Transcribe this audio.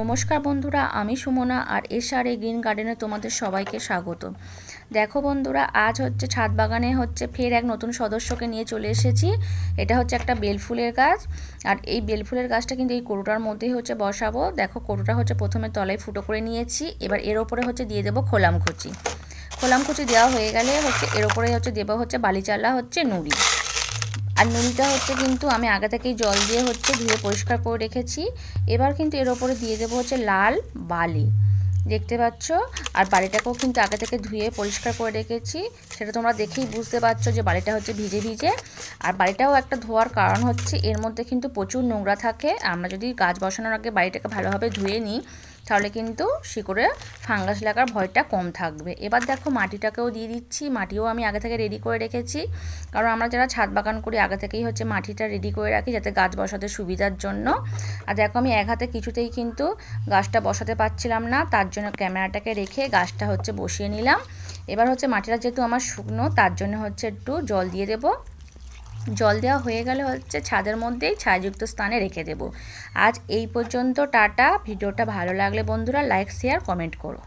নমস্কার বন্ধুরা, আমি সুমনা আর এসআর এ গ্রিন গার্ডেনে তোমাদের সবাইকে স্বাগত। দেখো বন্ধুরা, আজ হচ্ছে ছাদ বাগানে হচ্ছে ফের এক নতুন সদস্যকে নিয়ে চলে এসেছি। এটা হচ্ছে একটা বেলফুলের গাছ। আর এই বেলফুলের গাছটা কিন্তু এই কোটোটার মধ্যেই হচ্ছে বসাবো। দেখো কোটোটা হচ্ছে প্রথমে তলায় ফুটো করে নিয়েছি। এবার এর ওপরে হচ্ছে দিয়ে দেবো খোলামকুচি খোলামকুচি দেওয়া হয়ে গেলে হচ্ছে এর ওপরে হচ্ছে দেবো হচ্ছে বালিচালা হচ্ছে নুড়ি। আর নুনিটা হচ্ছে কিন্তু আমি আগে থেকেই জল দিয়ে হচ্ছে ধুয়ে পরিষ্কার করে রেখেছি। এবার কিন্তু এর ওপরে দিয়ে দেবো হচ্ছে লাল বালি। দেখতে পাচ্ছ? আর বালিটাকেও কিন্তু আগে থেকে ধুয়ে পরিষ্কার করে রেখেছি। সেটা তোমরা দেখেই বুঝতে পারছ যে বালিটা হচ্ছে ভিজে ভিজে। আর বাড়িটাও একটা ধোয়ার কারণ হচ্ছে এর মধ্যে কিন্তু প্রচুর নোংরা থাকে। আমরা যদি গাছ বসানোর আগে বাড়িটাকে ভালোভাবে ধুয়ে নিই তাহলে কিন্তু শিকড়ে ফাঙ্গাস লাগার ভয়টা কম থাকবে। এবার দেখো মাটিটাকেও দিয়ে দিচ্ছি, মাটিও আমি আগে থেকে রেডি করে রেখেছি। কারণ আমরা যারা ছাদ বাগান করি, আগে থেকেই হচ্ছে মাটিটা রেডি করে রাখি যাতে গাছ বসাতে সুবিধার জন্য। আর দেখো আমি এক হাতে কিছুতেই কিন্তু গাছটা বসাতে পারছিলাম না, তার জন্য ক্যামেরাটাকে রেখে গাছটা হচ্ছে বসিয়ে নিলাম। এবার হচ্ছে মাটিটা যেহেতু আমার শুকনো, তার জন্য হচ্ছে একটু জল দিয়ে দেবো। জল দেওয়া হয়ে গেলে হচ্ছে ছাদের মধ্যেই ছায়াযুক্ত স্থানে রেখে দেব। আজ এই পর্যন্ত, টাটা। ভিডিওটা ভালো লাগলে বন্ধুরা, লাইক, শেয়ার, কমেন্ট করো।